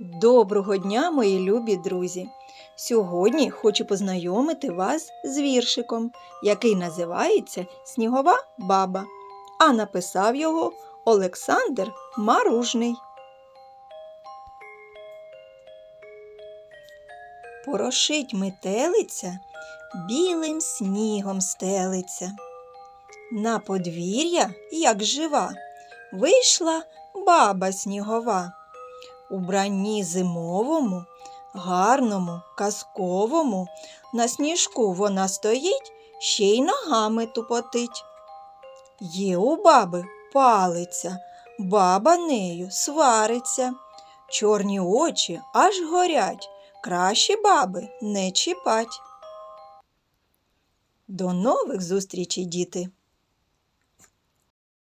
Доброго дня, мої любі друзі! Сьогодні хочу познайомити вас з віршиком, який називається Снігова баба, а написав його Олександр Маружний. Порошить метелиця, білим снігом стелиться. На подвір'я, як жива, вийшла баба снігова. У бранні зимовому, гарному, казковому, на сніжку вона стоїть, ще й ногами тупотить. Є у баби палиця, баба нею свариться, чорні очі аж горять, краще баби не чіпать. До нових зустрічей, діти!